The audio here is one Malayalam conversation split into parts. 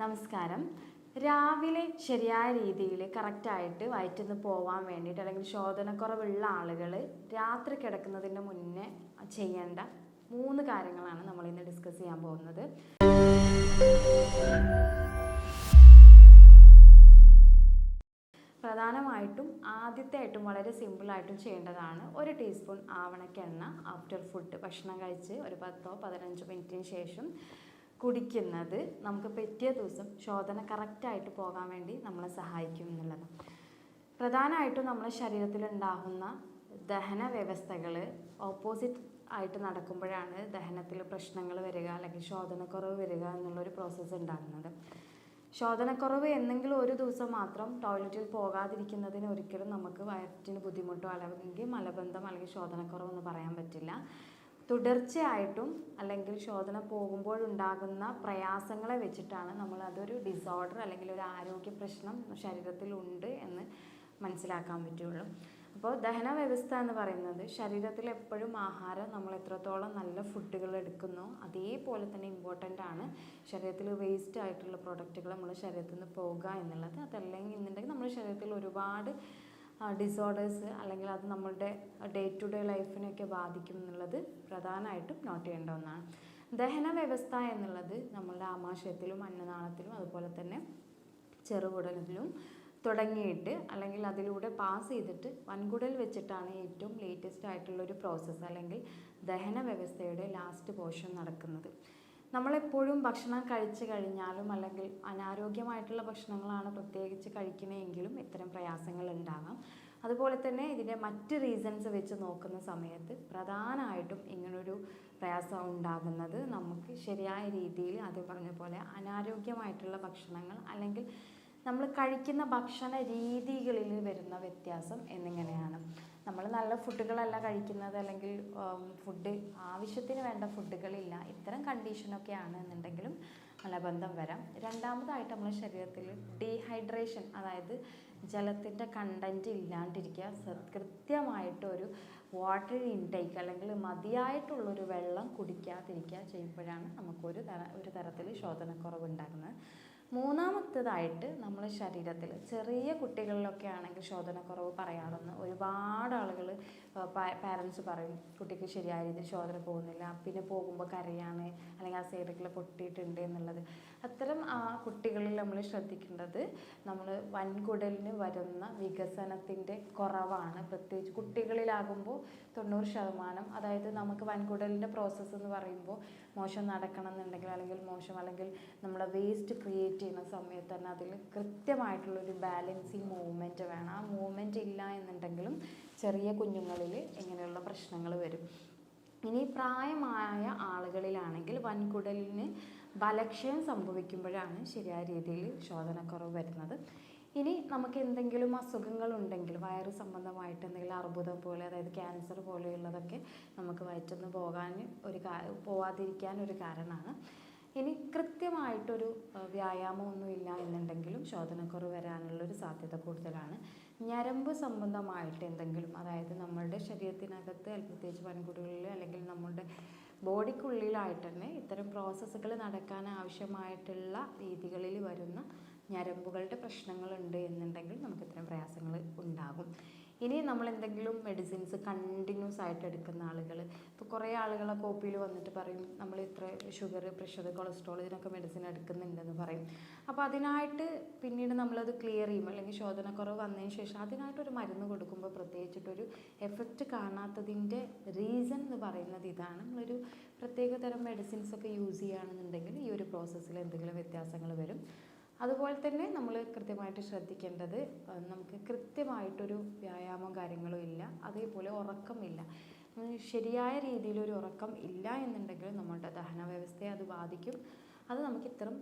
നമസ്കാരം. രാവിലെ ശരിയായ രീതിയിൽ കറക്റ്റായിട്ട് വയറ്റിന്ന് പോവാൻ വേണ്ടിയിട്ട് അല്ലെങ്കിൽ ശോധനക്കുറവുള്ള ആളുകൾ രാത്രി കിടക്കുന്നതിന് മുന്നേ ചെയ്യേണ്ട മൂന്ന് കാര്യങ്ങളാണ് നമ്മൾ ഇന്ന് ഡിസ്കസ് ചെയ്യാൻ പോകുന്നത്. പ്രധാനമായിട്ടും ആദ്യത്തെ ആയിട്ടും വളരെ സിമ്പിളായിട്ടും ചെയ്യേണ്ടതാണ് ഒരു ടീസ്പൂൺ ആവണക്കെണ്ണ ആഫ്റ്റർ ഫുഡ് ഭക്ഷണം കഴിച്ച് ഒരു പത്തോ പതിനഞ്ചോ മിനിറ്റിന് ശേഷം കുടിക്കുന്നത് നമുക്ക് പിറ്റേ ദിവസം ശോധന കറക്റ്റായിട്ട് പോകാൻ വേണ്ടി നമ്മളെ സഹായിക്കും എന്നുള്ളത്. പ്രധാനമായിട്ടും നമ്മുടെ ശരീരത്തിൽ ഉണ്ടാകുന്ന ദഹന വ്യവസ്ഥകൾ ഓപ്പോസിറ്റ് ആയിട്ട് നടക്കുമ്പോഴാണ് ദഹനത്തിൽ പ്രശ്നങ്ങൾ വരിക അല്ലെങ്കിൽ ശോധനക്കുറവ് വരിക എന്നുള്ളൊരു പ്രോസസ്സ് ഉണ്ടാകുന്നത്. ശോധനക്കുറവ് എന്നെങ്കിലും ഒരു ദിവസം മാത്രം ടോയ്ലറ്റിൽ പോകാതിരിക്കുന്നതിന് ഒരിക്കലും നമുക്ക് വയറ്റിന് ബുദ്ധിമുട്ടോ അല്ലെങ്കിൽ മലബന്ധം അല്ലെങ്കിൽ ശോധനക്കുറവ് എന്ന് പറയാൻ പറ്റില്ല. തുടർച്ചയായിട്ടും അല്ലെങ്കിൽ ശോധന പോകുമ്പോൾ ഉണ്ടാകുന്ന പ്രയാസങ്ങളെ വെച്ചിട്ടാണ് നമ്മൾ അതൊരു ഡിസോർഡർ അല്ലെങ്കിൽ ഒരു ആരോഗ്യ പ്രശ്നം ശരീരത്തിൽ ഉണ്ട് എന്ന് മനസ്സിലാക്കാൻ പറ്റുള്ളൂ. അപ്പോൾ ദഹന വ്യവസ്ഥ എന്ന് പറയുന്നത് ശരീരത്തിൽ എപ്പോഴും ആഹാരം നമ്മൾ എത്രത്തോളം നല്ല ഫുഡുകൾ എടുക്കുന്നു അതേപോലെ തന്നെ ഇമ്പോർട്ടന്റ് ആണ് ശരീരത്തിൽ വേസ്റ്റ് ആയിട്ടുള്ള പ്രോഡക്റ്റുകൾ നമ്മൾ ശരീരത്തിൽ നിന്ന് പോകുക എന്നുള്ളത്. അതല്ലെങ്കിൽ എന്നുണ്ടെങ്കിൽ നമ്മുടെ ശരീരത്തിൽ ഒരുപാട് ഡിസോർഡേഴ്സ് അല്ലെങ്കിൽ അത് നമ്മളുടെ ഡേ ടു ഡേ ലൈഫിനെയൊക്കെ ബാധിക്കും എന്നുള്ളത് പ്രധാനമായിട്ടും നോട്ട് ചെയ്യേണ്ട ഒന്നാണ്. ദഹന വ്യവസ്ഥ എന്നുള്ളത് നമ്മളുടെ ആമാശയത്തിലും അന്നനാളത്തിലും അതുപോലെ തന്നെ ചെറുകുടലിലും തുടങ്ങിയിട്ട് അല്ലെങ്കിൽ അതിലൂടെ പാസ് ചെയ്തിട്ട് വൻകുടൽ വെച്ചിട്ടാണ് ഏറ്റവും ലേറ്റസ്റ്റ് ആയിട്ടുള്ള ഒരു പ്രോസസ്സ് അല്ലെങ്കിൽ ദഹന വ്യവസ്ഥയുടെ ലാസ്റ്റ് പോർഷൻ നടക്കുന്നത്. നമ്മളെപ്പോഴും ഭക്ഷണം കഴിച്ചു കഴിഞ്ഞാലും അല്ലെങ്കിൽ അനാരോഗ്യമായിട്ടുള്ള ഭക്ഷണങ്ങളാണ് പ്രത്യേകിച്ച് കഴിക്കണമെങ്കിലും ഇത്തരം പ്രയാസങ്ങൾ ഉണ്ടാകാം. അതുപോലെ തന്നെ ഇതിന്റെ മറ്റ് റീസൺസ് വെച്ച് നോക്കുന്ന സമയത്ത് പ്രധാനമായിട്ടും ഇങ്ങനൊരു പ്രയാസം ഉണ്ടാകുന്നത് നമുക്ക് ശരിയായ രീതിയിൽ അത് പറഞ്ഞ പോലെ അനാരോഗ്യമായിട്ടുള്ള ഭക്ഷണങ്ങൾ അല്ലെങ്കിൽ നമ്മൾ കഴിക്കുന്ന ഭക്ഷണ രീതികളിൽ വരുന്ന വ്യത്യാസം എന്നിങ്ങനെയാണ്. നമ്മൾ നല്ല ഫുഡുകളല്ല കഴിക്കുന്നത് അല്ലെങ്കിൽ ഫുഡ് ആവശ്യത്തിന് വേണ്ട ഫുഡുകളില്ല. ഇത്തരം കണ്ടീഷനൊക്കെയാണ് എന്നുണ്ടെങ്കിലും മലബന്ധം വരാം. രണ്ടാമതായിട്ട് നമ്മുടെ ശരീരത്തിൽ ഡീഹൈഡ്രേഷൻ അതായത് ജലത്തിന്റെ കണ്ടന്റ് ഇല്ലാണ്ടിരിക്കുക കൃത്യമായിട്ടൊരു വാട്ടർ ഇൻടേക്ക് അല്ലെങ്കിൽ മതിയായിട്ടുള്ളൊരു വെള്ളം കുടിക്കാതിരിക്കുക ചെയ്യുമ്പോഴാണ് നമുക്കൊരു തര ഒരു തരത്തിൽ ശോധനക്കുറവ് ഉണ്ടാകുന്നത് മൂന്നാമത്തേതായിട്ട് നമ്മുടെ ശരീരത്തിൽ ചെറിയ കുട്ടികളിലൊക്കെ ആണെങ്കിൽ ശോധനക്കുറവ് പറയാറുണ്ട്. ഒരുപാട് ആളുകൾ പാരൻസ് പറയും കുട്ടിക്ക് ശരിയായ രീതിയിൽ ശോധന പോകുന്നില്ല. പിന്നെ പോകുമ്പോൾ കരയാണ്. അല്ലെങ്കിൽ ആ സൈഡിൽ പൊട്ടിയിട്ടുണ്ട് എന്നുള്ളത്. അത്തരം ആ കുട്ടികളിൽ നമ്മൾ ശ്രദ്ധിക്കേണ്ടത് നമ്മൾ വൻകുടലിന് വരുന്ന വികസനത്തിന്റെ കുറവാണ്. പ്രത്യേകിച്ച് കുട്ടികളിലാകുമ്പോൾ തൊണ്ണൂറ് ശതമാനം അതായത് നമുക്ക് വൻകുടലിന്റെ പ്രോസസ്സ് എന്ന് പറയുമ്പോൾ മോശം നടക്കണം എന്നുണ്ടെങ്കിൽ അല്ലെങ്കിൽ മോശം അല്ലെങ്കിൽ നമ്മളെ വേസ്റ്റ് ക്രിയേറ്റ് ചെയ്യുന്ന സമയത്ത് തന്നെ അതിൽ കൃത്യമായിട്ടുള്ളൊരു ബാലൻസിങ് മൂവ്മെന്റ് വേണം. ആ മൂവ്മെന്റ് ഇല്ല എന്നുണ്ടെങ്കിലും ചെറിയ കുഞ്ഞുങ്ങളിൽ ഇങ്ങനെയുള്ള പ്രശ്നങ്ങൾ വരും. ഇനി പ്രായമായ ആളുകളിലാണെങ്കിൽ വൻകുടലിന് ബലക്ഷയം സംഭവിക്കുമ്പോഴാണ് ശരിയായ രീതിയിൽ ശോധനക്കുറവ് വരുന്നത്. ഇനി നമുക്ക് എന്തെങ്കിലും അസുഖങ്ങൾ ഉണ്ടെങ്കിൽ വയറ് സംബന്ധമായിട്ട് എന്തെങ്കിലും അർബുദം പോലെ അതായത് ക്യാൻസർ പോലെയുള്ളതൊക്കെ നമുക്ക് വയറ്റിന്ന് പോകാൻ ഒരു പോവാതിരിക്കാൻ ഒരു കാരണമാണ്. ഇനി കൃത്യമായിട്ടൊരു വ്യായാമമൊന്നും ഇല്ല എന്നുണ്ടെങ്കിലും ശോധനക്കുറവ് വരാനുള്ളൊരു സാധ്യത കൂടുതലാണ്. ഞരമ്പ് സംബന്ധമായിട്ട് എന്തെങ്കിലും അതായത് നമ്മളുടെ ശരീരത്തിനകത്ത് പ്രത്യേകിച്ച് വൻകുടികളിൽ അല്ലെങ്കിൽ നമ്മളുടെ ബോഡിക്കുള്ളിലായിട്ട് തന്നെ ഇത്തരം പ്രോസസ്സുകൾ നടക്കാൻ ആവശ്യമായിട്ടുള്ള രീതികളിൽ വരുന്ന ഞരമ്പുകളുടെ പ്രശ്നങ്ങളുണ്ട് എന്നുണ്ടെങ്കിൽ നമുക്ക് ഇത്തരം പ്രയാസങ്ങൾ ഉണ്ടാകും. ഇനി നമ്മൾ എന്തെങ്കിലും മെഡിസിൻസ് കണ്ടിന്യൂസ് ആയിട്ട് എടുക്കുന്ന ആളുകൾ ഇപ്പോൾ കുറേ ആളുകളെ കോപ്പിയിൽ വന്നിട്ട് പറയും നമ്മൾ ഇത്ര ഷുഗർ പ്രഷർ കൊളസ്ട്രോൾ ഇതിനൊക്കെ മെഡിസിൻ എടുക്കുന്നുണ്ടെന്ന് പറയും. അപ്പോൾ അതിനായിട്ട് പിന്നീട് നമ്മളത് ക്ലിയർ ചെയ്യുമ്പോൾ അല്ലെങ്കിൽ ശോധനക്കുറവ് വന്നതിന് ശേഷം അതിനായിട്ടൊരു മരുന്ന് കൊടുക്കുമ്പോൾ പ്രത്യേകിച്ചിട്ടൊരു എഫക്റ്റ് കാണാത്തതിന്റെ റീസൺ എന്ന് പറയുന്നത് ഇതാണ്. നമ്മളൊരു പ്രത്യേക തരം മെഡിസിൻസ് ഒക്കെ യൂസ് ചെയ്യുകയാണെന്നുണ്ടെങ്കിൽ ഈ ഒരു പ്രോസസ്സിൽ എന്തെങ്കിലും വ്യത്യാസങ്ങൾ വരും. അതുപോലെ തന്നെ നമ്മൾ കൃത്യമായിട്ട് ശ്രദ്ധിക്കേണ്ടത് നമുക്ക് കൃത്യമായിട്ടൊരു വ്യായാമം കാര്യങ്ങളും ഇല്ല അതേപോലെ ഉറക്കമില്ല. ശരിയായ രീതിയിലൊരു ഉറക്കം ഇല്ല എന്നുണ്ടെങ്കിൽ നമ്മുടെ ദഹന വ്യവസ്ഥയെ അത് ബാധിക്കും. അത് നമുക്ക് ഇത്തരം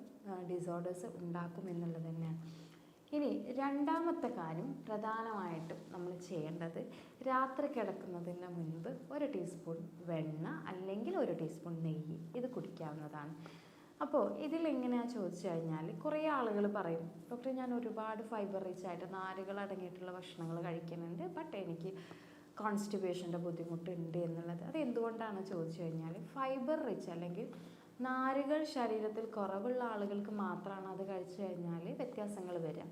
ഡിസോർഡേഴ്സ് ഉണ്ടാക്കും എന്നുള്ളത് തന്നെയാണ്. ഇനി രണ്ടാമത്തെ കാര്യം പ്രധാനമായിട്ടും നമ്മൾ ചെയ്യേണ്ടത് രാത്രി കിടക്കുന്നതിന് മുൻപ് ഒരു ടീസ്പൂൺ വെണ്ണ അല്ലെങ്കിൽ ഒരു ടീസ്പൂൺ നെയ്യ് ഇത് കുടിക്കാവുന്നതാണ്. അപ്പോൾ ഇതിലെങ്ങനെയാ ചോദിച്ചു കഴിഞ്ഞാൽ കുറേ ആളുകൾ പറയും ഡോക്ടർ ഞാൻ ഒരുപാട് ഫൈബർ റിച്ച് ആയിട്ട് നാരുകൾ അടങ്ങിയിട്ടുള്ള ഭക്ഷണങ്ങൾ കഴിക്കുന്നുണ്ട് ബട്ട് എനിക്ക് കോൺസ്റ്റിപ്പേഷന്റെ ബുദ്ധിമുട്ടുണ്ട് എന്നുള്ളത്. അത് എന്തുകൊണ്ടാണ് ചോദിച്ചു കഴിഞ്ഞാൽ ഫൈബർ റിച്ച് അല്ലെങ്കിൽ നാരുകൾ ശരീരത്തിൽ കുറവുള്ള ആളുകൾക്ക് മാത്രമാണ് അത് കഴിച്ചു കഴിഞ്ഞാൽ വ്യത്യാസങ്ങൾ വരിക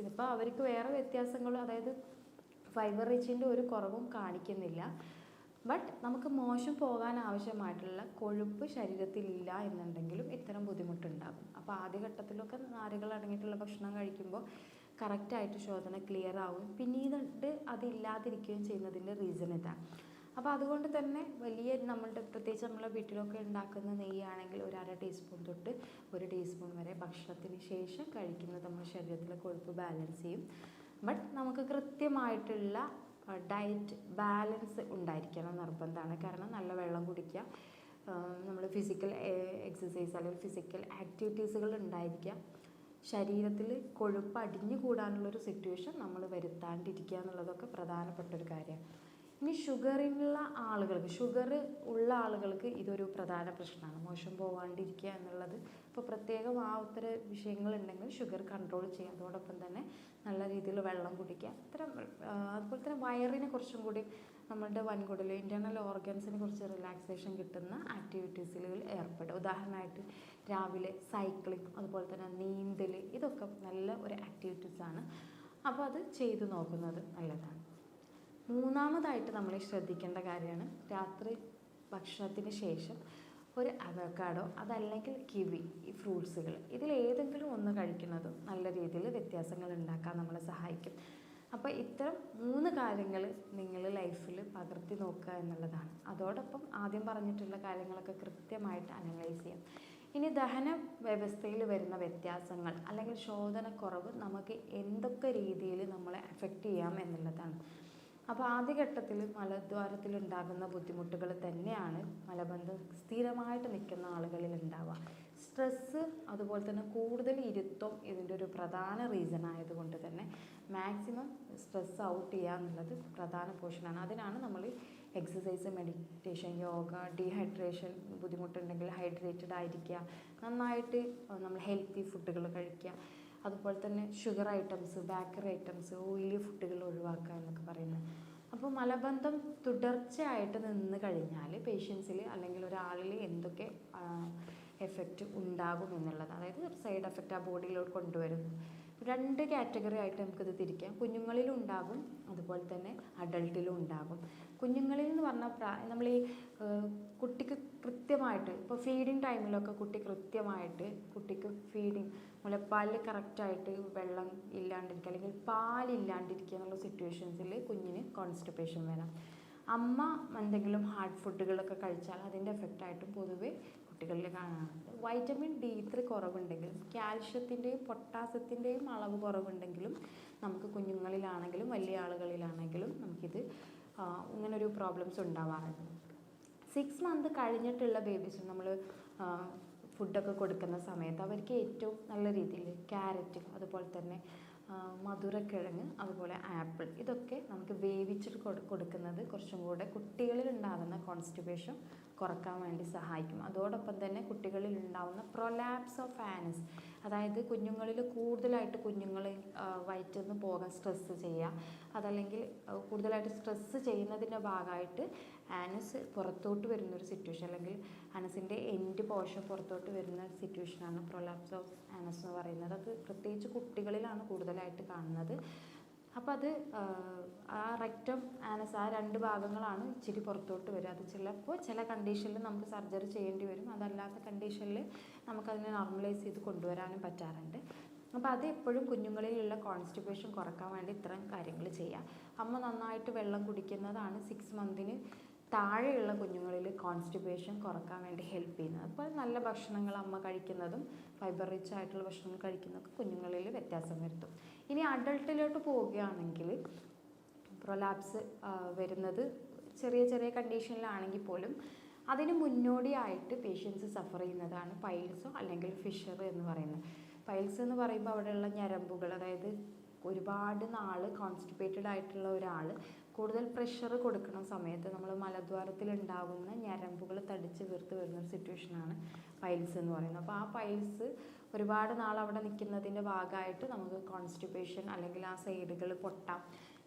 ഇതിപ്പോൾ അവർക്ക് വേറെ വ്യത്യാസങ്ങളും അതായത് ഫൈബർ റിച്ചിന്റെ ഒരു കുറവും കാണിക്കുന്നില്ല. ബട്ട് നമുക്ക് മോശം പോകാൻ ആവശ്യമായിട്ടുള്ള കൊഴുപ്പ് ശരീരത്തിലില്ല എന്നുണ്ടെങ്കിലും ഇത്തരം ബുദ്ധിമുട്ടുണ്ടാകും. അപ്പോൾ ആദ്യഘട്ടത്തിലൊക്കെ നാരുകൾ അടങ്ങിയിട്ടുള്ള ഭക്ഷണം കഴിക്കുമ്പോൾ കറക്റ്റായിട്ട് ശോധന ക്ലിയർ ആവും. പിന്നീട് അതില്ലാതിരിക്കുകയും ചെയ്യുന്നതിന്റെ റീസൺ ഇതാണ്. അപ്പോൾ അതുകൊണ്ട് തന്നെ വലിയ നമ്മളുടെ പ്രത്യേകിച്ച് നമ്മളെ വീട്ടിലൊക്കെ ഉണ്ടാക്കുന്ന നെയ്യാണെങ്കിൽ ഒരു അര ടീസ്പൂൺ തൊട്ട് ഒരു ടീസ്പൂൺ വരെ ഭക്ഷണത്തിന് ശേഷം കഴിക്കുന്നത് നമ്മുടെ ശരീരത്തിലെ കൊഴുപ്പ് ബാലൻസ് ചെയ്യും. ബട്ട് നമുക്ക് കൃത്യമായിട്ടുള്ള ഡയറ്റ് ബാലൻസ് ഉണ്ടായിരിക്കണം നിർബന്ധമാണ്. കാരണം നല്ല വെള്ളം കുടിക്കുക നമ്മൾ ഫിസിക്കൽ എക്സസൈസ് അല്ലെങ്കിൽ ഫിസിക്കൽ ആക്ടിവിറ്റീസുകൾ ഉണ്ടായിരിക്കുക. ശരീരത്തിൽ കൊഴുപ്പ് അടിഞ്ഞു കൂടാനുള്ളൊരു സിറ്റുവേഷൻ നമ്മൾ വരുത്താണ്ടിരിക്കുക എന്നുള്ളതൊക്കെ പ്രധാനപ്പെട്ട ഒരു കാര്യമാണ് ഇനി ഷുഗറുള്ള ആളുകൾക്ക് ഷുഗർ ഉള്ള ആളുകൾക്ക് ഇതൊരു പ്രധാന പ്രശ്നമാണ്. മോശം പോവാണ്ടിരിക്കുക എന്നുള്ളത്. ഇപ്പോൾ പ്രത്യേകം ആ ഉത്തര വിഷയങ്ങളുണ്ടെങ്കിൽ ഷുഗർ കൺട്രോൾ ചെയ്യുക. അതോടൊപ്പം തന്നെ നല്ല രീതിയിൽ വെള്ളം കുടിക്കുക. ഇത്തരം അതുപോലെ തന്നെ വയറിനെ കുറച്ചും കൂടി നമ്മളുടെ വൻകുടൽ ഇന്റേർണൽ ഓർഗൻസിന് കുറച്ച് റിലാക്സേഷൻ കിട്ടുന്ന ആക്ടിവിറ്റീസിൽ ഏർപ്പെടുക. ഉദാഹരണമായിട്ട് രാവിലെ സൈക്ലിംഗ് അതുപോലെ തന്നെ നീന്തൽ ഇതൊക്കെ നല്ല ഒരു ആക്ടിവിറ്റീസാണ് അപ്പോൾ അത് ചെയ്തു നോക്കുന്നത് നല്ലതാണ്. മൂന്നാമതായിട്ട് നമ്മൾ ശ്രദ്ധിക്കേണ്ട കാര്യമാണ് രാത്രി ഭക്ഷണത്തിന് ശേഷം ഒരു അവക്കാഡോ അതല്ലെങ്കിൽ കിവി ഈ ഫ്രൂട്ട്സുകൾ. ഇതിൽ ഏതെങ്കിലും ഒന്ന് കഴിക്കുന്നതും നല്ല രീതിയിൽ വ്യത്യാസങ്ങൾ ഉണ്ടാക്കാൻ നമ്മളെ സഹായിക്കും. അപ്പോൾ ഇത്തരം മൂന്ന് കാര്യങ്ങൾ നിങ്ങൾ ലൈഫിൽ പകർത്തി നോക്കുക എന്നുള്ളതാണ്. അതോടൊപ്പം ആദ്യം പറഞ്ഞിട്ടുള്ള കാര്യങ്ങളൊക്കെ കൃത്യമായിട്ട് അനലൈസ് ചെയ്യാം. ഇനി ദഹന വ്യവസ്ഥയിൽ വരുന്ന വ്യത്യാസങ്ങൾ അല്ലെങ്കിൽ ശോധനക്കുറവ് നമുക്ക് എന്തൊക്കെ രീതിയിൽ നമ്മളെ അഫക്റ്റ് ചെയ്യാം എന്നുള്ളതാണ്. അപ്പോൾ ആദ്യഘട്ടത്തിൽ മലദ്വാരത്തിൽ ഉണ്ടാകുന്ന ബുദ്ധിമുട്ടുകൾ തന്നെയാണ് മലബന്ധം സ്ഥിരമായിട്ട് നിൽക്കുന്ന ആളുകളിൽ ഉണ്ടാവുക സ്ട്രെസ്സ് അതുപോലെ തന്നെ കൂടുതൽ ഇരുത്തം ഇതിന്റെ ഒരു പ്രധാന റീസൺ ആയതുകൊണ്ട് തന്നെ മാക്സിമം സ്ട്രെസ് ഔട്ട് ചെയ്യുക എന്നുള്ളത് പ്രധാന പോർഷനാണ് അതിനാണ് നമ്മൾ എക്സസൈസ് മെഡിറ്റേഷൻ യോഗ ഡീഹൈഡ്രേഷൻ ബുദ്ധിമുട്ടുണ്ടെങ്കിൽ ഹൈഡ്രേറ്റഡ് ആയിരിക്കുക. നന്നായിട്ട് നമ്മൾ ഹെൽത്തി ഫുഡുകൾ കഴിക്കുക. അതുപോലെ തന്നെ sugar items bakery items oily ഫുഡുകൾ ഒഴിവാക്കുക എന്നൊക്കെ പറയുന്നത്. അപ്പോൾ മലബന്ധം തുടർച്ചയായിട്ട് നിന്ന് കഴിഞ്ഞാൽ പേഷ്യൻസിൽ അല്ലെങ്കിൽ ഒരാളിൽ എന്തൊക്കെ എഫക്റ്റ് ഉണ്ടാകും എന്നുള്ളത് അതായത് സൈഡ് എഫക്റ്റ് ആ ബോഡിയിലോട്ട് കൊണ്ടുവരുന്നു രണ്ട് കാറ്റഗറി ആയിട്ട് നമുക്കിത് തിരിക്കാം. കുഞ്ഞുങ്ങളിലും ഉണ്ടാകും അതുപോലെ തന്നെ അഡൾട്ടിലും ഉണ്ടാകും. കുഞ്ഞുങ്ങളിൽ എന്ന് പറഞ്ഞാൽ പ്രാ- നമ്മൾ ഈ കുട്ടിക്ക് കൃത്യമായിട്ട് ഇപ്പോൾ ഫീഡിങ് ടൈമിലൊക്കെ കുട്ടി കൃത്യമായിട്ട് കുട്ടിക്ക് ഫീഡിങ് മുലപ്പാലിൽ കറക്റ്റായിട്ട് വെള്ളം ഇല്ലാണ്ടിരിക്കുക അല്ലെങ്കിൽ പാലില്ലാണ്ടിരിക്കുക എന്നുള്ള സിറ്റുവേഷൻസിൽ കുഞ്ഞിന് കോൺസ്റ്റിപ്പേഷൻ വരാം. അമ്മ എന്തെങ്കിലും ഹാർഡ് ഫുഡുകളൊക്കെ കഴിച്ചാൽ അതിന്റെ എഫക്റ്റായിട്ടും പൊതുവേ കുട്ടികളിൽ കാണാറുണ്ട്. വൈറ്റമിൻ ഡി ത്രീ കുറവുണ്ടെങ്കിലും കാൽഷ്യത്തിന്റെയും പൊട്ടാസ്യത്തിന്റെയും അളവ് കുറവുണ്ടെങ്കിലും നമുക്ക് കുഞ്ഞുങ്ങളിലാണെങ്കിലും വലിയ ആളുകളിലാണെങ്കിലും നമുക്കിത് ഇങ്ങനൊരു പ്രോബ്ലംസ് ഉണ്ടാവാറുണ്ട്. സിക്സ് മന്ത് കഴിഞ്ഞിട്ടുള്ള ബേബീസ് നമ്മൾ ഫുഡൊക്കെ കൊടുക്കുന്ന സമയത്ത് അവർക്ക് ഏറ്റവും നല്ല രീതിയിൽ ക്യാരറ്റ് അതുപോലെ തന്നെ മധുരക്കിഴങ്ങ് അതുപോലെ ആപ്പിൾ ഇതൊക്കെ നമുക്ക് വേവിച്ചിട്ട് കൊടു കൊടുക്കുന്നത് കുറച്ചും കൂടെ കുട്ടികളിൽ ഉണ്ടാകുന്ന കോൺസ്റ്റിപ്പേഷൻ കുറയ്ക്കാൻ വേണ്ടി സഹായിക്കും. അതോടൊപ്പം തന്നെ കുട്ടികളിൽ ഉണ്ടാകുന്ന പ്രൊലാപ്സ് ഓഫ് ആനസ് അതായത് കുഞ്ഞുങ്ങളിൽ കൂടുതലായിട്ട് കുഞ്ഞുങ്ങൾ വയറ്റിൽ നിന്ന് പോകാൻ സ്ട്രെസ്സ് ചെയ്യുക അതല്ലെങ്കിൽ കൂടുതലായിട്ട് സ്ട്രെസ്സ് ചെയ്യുന്നതിന്റെ ഭാഗമായിട്ട് ആനസ് പുറത്തോട്ട് വരുന്ന ഒരു സിറ്റുവേഷൻ അല്ലെങ്കിൽ ആനസിന്റെ എൻഡ് പോർഷൻ പുറത്തോട്ട് വരുന്ന സിറ്റുവേഷനാണ് പ്രൊലാപ്സ് ഓഫ് ആനസ് എന്ന് പറയുന്നത്. അത് പ്രത്യേകിച്ച് കുട്ടികളിലാണ് കൂടുതലായിട്ട് കാണുന്നത്. അപ്പോൾ അത് ആ, റെക്റ്റം ആനസ് ആ രണ്ട് ഭാഗങ്ങളാണ് ഇച്ചിരി പുറത്തോട്ട് വരിക. അത് ചിലപ്പോൾ ചില കണ്ടീഷനിൽ നമുക്ക് സർജറി ചെയ്യേണ്ടി വരും. അതല്ലാത്ത കണ്ടീഷനിൽ നമുക്കതിനെ നോർമലൈസ് ചെയ്ത് കൊണ്ടുവരാനും പറ്റാറുണ്ട്. അപ്പോൾ അത് എപ്പോഴും കുഞ്ഞുങ്ങളിലുള്ള കോൺസ്റ്റിപ്പേഷൻ കുറയ്ക്കാൻ വേണ്ടി ഇത്തരം കാര്യങ്ങൾ ചെയ്യുക അമ്മ നന്നായിട്ട് വെള്ളം കുടിക്കുന്നതാണ് സിക്സ് മന്തിന് താഴെയുള്ള കുഞ്ഞുങ്ങളിൽ കോൺസ്റ്റിപ്പേഷൻ കുറയ്ക്കാൻ വേണ്ടി ഹെൽപ്പ് ചെയ്യുന്നത്. അപ്പോൾ നല്ല ഭക്ഷണങ്ങൾ അമ്മ കഴിക്കുന്നതും ഫൈബർ റിച്ച് ആയിട്ടുള്ള ഭക്ഷണങ്ങൾ കഴിക്കുന്നതൊക്കെ കുഞ്ഞുങ്ങളിൽ വ്യത്യാസം വരുത്തും. ഇനി അഡൾട്ടിലോട്ട് പോവുകയാണെങ്കിൽ പ്രൊലാപ്സ് വരുന്നത് ചെറിയ ചെറിയ കണ്ടീഷനിലാണെങ്കിൽ പോലും അതിന് മുന്നോടിയായിട്ട് പേഷ്യൻസ് സഫർ ചെയ്യുന്നതാണ് പൈൽസോ അല്ലെങ്കിൽ ഫിഷർ എന്ന് പറയുന്നത്. പൈൽസ് എന്ന് പറയുമ്പോൾ അവിടെയുള്ള ഞരമ്പുകൾ അതായത് ഒരുപാട് നാൾ കോൺസ്റ്റിപ്പേറ്റഡ് ആയിട്ടുള്ള ഒരാൾ കൂടുതൽ പ്രഷർ കൊടുക്കുന്ന സമയത്ത് നമ്മൾ മലദ്വാരത്തിൽ ഉണ്ടാകുന്ന ഞരമ്പുകൾ തടിച്ച് വീർത്ത് വരുന്ന ഒരു സിറ്റുവേഷനാണ് പൈൽസ് എന്ന് പറയുന്നത്. അപ്പോൾ ആ പൈൽസ് ഒരുപാട് നാൾ അവിടെ നിൽക്കുന്നതിന്റെ ഭാഗമായിട്ട് നമുക്ക് കോൺസ്റ്റിപ്പേഷൻ അല്ലെങ്കിൽ ആ സൈഡുകൾ പൊട്ടാം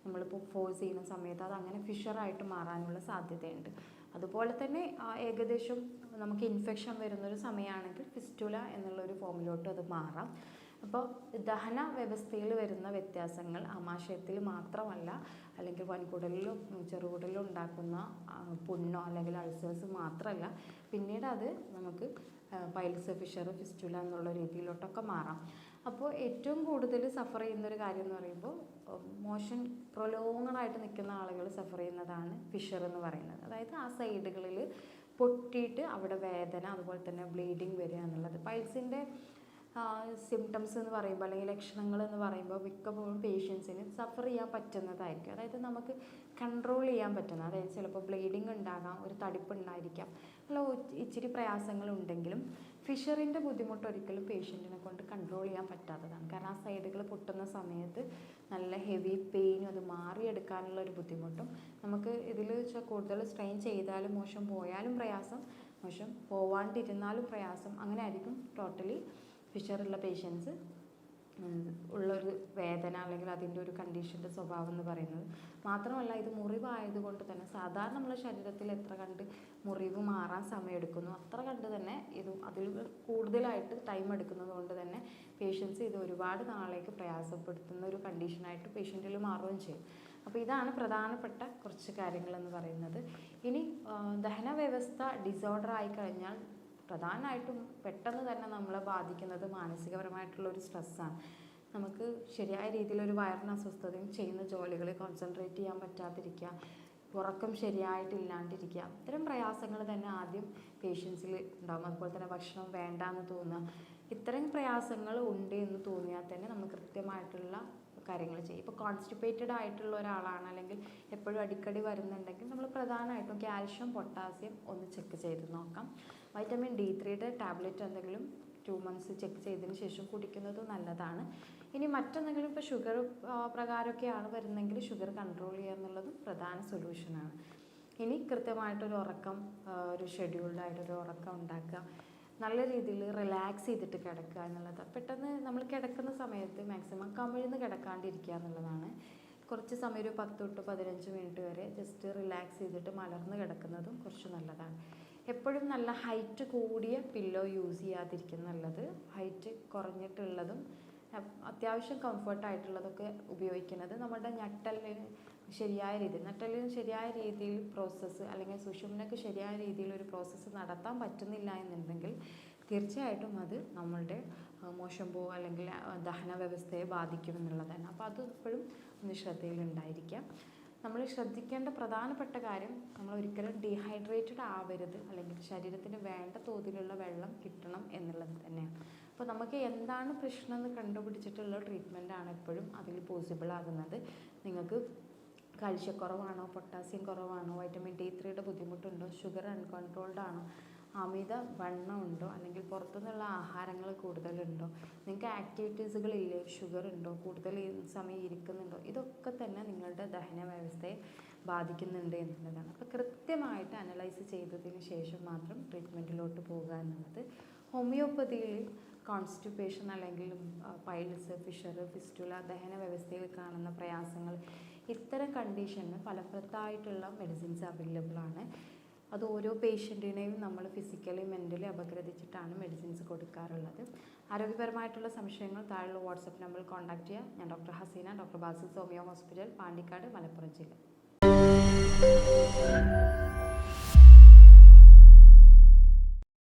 നമ്മളിപ്പോൾ ഫോഴ്സ് ചെയ്യുന്ന സമയത്ത് അത് അങ്ങനെ ഫിഷറായിട്ട് മാറാനുള്ള സാധ്യതയുണ്ട്. അതുപോലെ തന്നെ ഏകദേശം നമുക്ക് ഇൻഫെക്ഷൻ വരുന്നൊരു സമയമാണെങ്കിൽ ഫിസ്റ്റുല എന്നുള്ളൊരു ഫോമിലോട്ട് അത് മാറാം. അപ്പോൾ ദഹന വ്യവസ്ഥയിൽ വരുന്ന വ്യത്യാസങ്ങൾ ആമാശയത്തിൽ മാത്രമല്ല അല്ലെങ്കിൽ വൻകുടലിലും ചെറുകുടലിലും ഉണ്ടാക്കുന്ന പുണ്ണോ അല്ലെങ്കിൽ അൾസേഴ്സ് മാത്രമല്ല പിന്നീട് അത് നമുക്ക് പൈൽസ് ഫിഷർ ഫിസ്റ്റുല എന്നുള്ള രീതിയിലോട്ടൊക്കെ മാറാം. അപ്പോൾ ഏറ്റവും കൂടുതൽ സഫർ ചെയ്യുന്ന ഒരു കാര്യം എന്ന് പറയുമ്പോൾ മോഷൻ പ്രൊലോങ്ങഡായിട്ട് നിൽക്കുന്ന ആളുകൾ സഫർ ചെയ്യുന്നതാണ് ഫിഷർ എന്ന് പറയുന്നത്. അതായത് ആ സൈഡുകളിൽ പൊട്ടിയിട്ട് അവിടെ വേദന അതുപോലെ തന്നെ ബ്ലീഡിങ് വരിക എന്നുള്ളത്. പൈൽസിന്റെ സിംറ്റംസ് എന്ന് പറയുമ്പോൾ അല്ലെങ്കിൽ ലക്ഷണങ്ങൾ എന്ന് പറയുമ്പോൾ മിക്കപ്പോഴും പേഷ്യൻസിന് സഫർ ചെയ്യാൻ പറ്റുന്നതായിരിക്കും. അതായത് നമുക്ക് കൺട്രോൾ ചെയ്യാൻ പറ്റുന്ന അതായത് ചിലപ്പോൾ ബ്ലീഡിങ് ഉണ്ടാകാം ഒരു തടിപ്പ് ഉണ്ടായിരിക്കാം അല്ല ഇച്ചിരി പ്രയാസങ്ങൾ ഉണ്ടെങ്കിലും ഫിഷറിന്റെ ബുദ്ധിമുട്ട് ഒരിക്കലും പേഷ്യന്റിനെ കൊണ്ട് കൺട്രോൾ ചെയ്യാൻ പറ്റാത്തതാണ്. കാരണം ആ സൈഡുകൾ പൊട്ടുന്ന സമയത്ത് നല്ല ഹെവി പെയിനും അത് മാറിയെടുക്കാനുള്ള ഒരു ബുദ്ധിമുട്ടും നമുക്ക് ഇതിൽ വെച്ചാൽ കൂടുതൽ സ്ട്രെയിൻ ചെയ്താലും മോശം പോയാലും പ്രയാസം മോശം പോവാണ്ടിരുന്നാലും പ്രയാസം അങ്ങനെ ആയിരിക്കും ടോട്ടലി ഫിഷറുള്ള പേഷ്യൻസ് ഉള്ളൊരു വേദന അല്ലെങ്കിൽ അതിന്റെ ഒരു കണ്ടീഷന്റെ സ്വഭാവം എന്ന് പറയുന്നത്. മാത്രമല്ല ഇത് മുറിവായതുകൊണ്ട് തന്നെ സാധാരണ നമ്മുടെ ശരീരത്തിൽ എത്ര കണ്ട് മുറിവ് മാറാൻ സമയമെടുക്കുന്നു അത്ര കണ്ട് തന്നെ ഇത് അതിൽ കൂടുതലായിട്ട് ടൈം എടുക്കുന്നത് കൊണ്ട് തന്നെ പേഷ്യൻസ് ഇത് ഒരുപാട് നാളേക്ക് പ്രയാസപ്പെടുത്തുന്ന ഒരു കണ്ടീഷനായിട്ട് പേഷ്യന്റിൽ മാറുകയും ചെയ്യും. അപ്പോൾ ഇതാണ് പ്രധാനപ്പെട്ട കുറച്ച് കാര്യങ്ങൾ എന്ന് പറയുന്നത്. ഇനി ദഹന വ്യവസ്ഥ ഡിസോർഡർ ആയി കഴിഞ്ഞാൽ പ്രധാനമായിട്ടും പെട്ടെന്ന് തന്നെ നമ്മളെ ബാധിക്കുന്നത് മാനസികപരമായിട്ടുള്ള ഒരു സ്ട്രെസ്സാണ് നമുക്ക് ശരിയായ രീതിയിൽ ഒരു വയറിന് അസ്വസ്ഥതയും ചെയ്യുന്ന ജോലികൾ കോൺസെൻട്രേറ്റ് ചെയ്യാൻ പറ്റാതിരിക്കുക ഉറക്കം ശരിയായിട്ടില്ലാണ്ടിരിക്കുക ഇത്തരം പ്രയാസങ്ങൾ തന്നെ ആദ്യം പേഷ്യൻസിൽ ഉണ്ടാകും അതുപോലെ തന്നെ ഭക്ഷണം വേണ്ട എന്ന് തോന്നുക. ഇത്തരം പ്രയാസങ്ങൾ ഉണ്ട് എന്ന് തോന്നിയാൽ തന്നെ നമ്മൾ കൃത്യമായിട്ടുള്ള കാര്യങ്ങൾ ചെയ്യും. ഇപ്പോൾ കോൺസ്റ്റിപ്പേറ്റഡ് ആയിട്ടുള്ള ഒരാളാണ് അല്ലെങ്കിൽ എപ്പോഴും അടിക്കടി വരുന്നുണ്ടെങ്കിൽ നമ്മൾ പ്രധാനമായിട്ടും കാൽഷ്യം പൊട്ടാസ്യം ഒന്ന് ചെക്ക് ചെയ്ത് നോക്കാം. വൈറ്റമിൻ ഡി ത്രീയുടെ ടാബ്ലറ്റ് എന്തെങ്കിലും ടു മന്ത്സ് ചെക്ക് ചെയ്തതിന് ശേഷം കുടിക്കുന്നത് നല്ലതാണ്. ഇനി മറ്റെന്തെങ്കിലും ഇപ്പോൾ ഷുഗർ പ്രകാരമൊക്കെയാണ് വരുന്നതെങ്കിൽ ഷുഗർ കൺട്രോൾ ചെയ്യുക എന്നുള്ളതും പ്രധാന സൊല്യൂഷനാണ് ഇനി കൃത്യമായിട്ടൊരു ഉറക്കം ഒരു ഷെഡ്യൂൾഡ് ആയിട്ടൊരു ഉറക്കം ഉണ്ടാക്കുക. നല്ല രീതിയിൽ റിലാക്സ് ചെയ്തിട്ട് കിടക്കുക എന്നുള്ളത്. പെട്ടെന്ന് നമ്മൾ കിടക്കുന്ന സമയത്ത് മാക്സിമം കമിഴ്ന്ന് കിടക്കാണ്ടിരിക്കുക എന്നുള്ളതാണ്. കുറച്ച് സമയം ഒരു പത്ത് തൊട്ട് പതിനഞ്ച് മിനിറ്റ് വരെ ജസ്റ്റ് റിലാക്സ് ചെയ്തിട്ട് മലർന്ന് കിടക്കുന്നതും കുറച്ച് നല്ലതാണ്. എപ്പോഴും നല്ല ഹൈറ്റ് കൂടിയ പില്ലോ യൂസ് ചെയ്യാതിരിക്കുന്ന നല്ലത് ഹൈറ്റ് കുറഞ്ഞിട്ടുള്ളതും അത്യാവശ്യം കംഫർട്ടായിട്ടുള്ളതൊക്കെ ഉപയോഗിക്കുന്നത് നമ്മുടെ ഞെട്ടലിന് ശരിയായ രീതിയിൽ നട്ടലിന് ശരിയായ രീതിയിൽ പ്രോസസ്സ് അല്ലെങ്കിൽ സുഷുമ്നക്ക് ശരിയായ രീതിയിൽ ഒരു പ്രോസസ്സ് നടത്താൻ പറ്റുന്നില്ല എന്നുണ്ടെങ്കിൽ തീർച്ചയായിട്ടും അത് നമ്മളുടെ മോശം പോ അല്ലെങ്കിൽ ദഹന വ്യവസ്ഥയെ ബാധിക്കും എന്നുള്ളതാണ്. അപ്പോൾ അത് എപ്പോഴും ഒന്ന് ശ്രദ്ധയിലുണ്ടായിരിക്കാം. നമ്മൾ ശ്രദ്ധിക്കേണ്ട പ്രധാനപ്പെട്ട കാര്യം നമ്മൾ ഒരിക്കലും ഡീഹൈഡ്രേറ്റഡ് ആവരുത് അല്ലെങ്കിൽ ശരീരത്തിന് വേണ്ട തോതിലുള്ള വെള്ളം കിട്ടണം എന്നുള്ളത് തന്നെയാണ്. അപ്പോൾ നമുക്ക് എന്താണ് പ്രശ്നം എന്ന് കണ്ടുപിടിച്ചിട്ടുള്ള ട്രീറ്റ്മെന്റ് ആണ് എപ്പോഴും അതിൽ പോസിബിൾ ആകുന്നത്. നിങ്ങൾക്ക് കാൽഷ്യക്കുറവാണോ പൊട്ടാസ്യം കുറവാണോ വൈറ്റമിൻ ഡി ത്രീയുടെ ബുദ്ധിമുട്ടുണ്ടോ? ഷുഗർ അൺകൺട്രോൾഡ് ആണോ? അമിത വണ്ണമുണ്ടോ? അല്ലെങ്കിൽ പുറത്തുനിന്നുള്ള ആഹാരങ്ങൾ കൂടുതലുണ്ടോ? നിങ്ങൾക്ക് ആക്ടിവിറ്റീസുകളില്ലേ ഷുഗർ ഉണ്ടോ? കൂടുതൽ സമയം ഇരിക്കുന്നുണ്ടോ? ഇതൊക്കെ തന്നെ നിങ്ങളുടെ ദഹന വ്യവസ്ഥയെ ബാധിക്കുന്നുണ്ട് എന്നുള്ളതാണ്. അപ്പോൾ കൃത്യമായിട്ട് അനലൈസ് ചെയ്തതിന് ശേഷം മാത്രം ട്രീറ്റ്മെന്റിലോട്ട് പോകുക എന്നുള്ളത്. ഹോമിയോപ്പതിയിൽ കോൺസ്റ്റിപ്പേഷൻ അല്ലെങ്കിൽ പൈൽസ് ഫിഷർ ഫിസ്റ്റുല ദഹന വ്യവസ്ഥയിൽ കാണുന്ന പ്രയാസങ്ങൾ ഇത്തരം കണ്ടീഷന് ഫലപ്രദമായിട്ടുള്ള മെഡിസിൻസ് അവൈലബിൾ ആണ്. അത് ഓരോ പേഷ്യന്റിനെയും നമ്മൾ ഫിസിക്കലി മെന്റലി അപഗ്രഥിച്ചിട്ടാണ് മെഡിസിൻസ് കൊടുക്കാറുള്ളത്. ആരോഗ്യപരമായിട്ടുള്ള സംശയങ്ങൾ താഴെയുള്ള വാട്സപ്പ് നമ്പറിൽ കോൺടാക്ട് ചെയ്യുക ഞാൻ ഡോക്ടർ ഹസീന ഡോക്ടർ ബാസിൽ സോമിയോ ഹോസ്പിറ്റൽ പാണ്ടിക്കാട് മലപ്പുറം ജില്ല.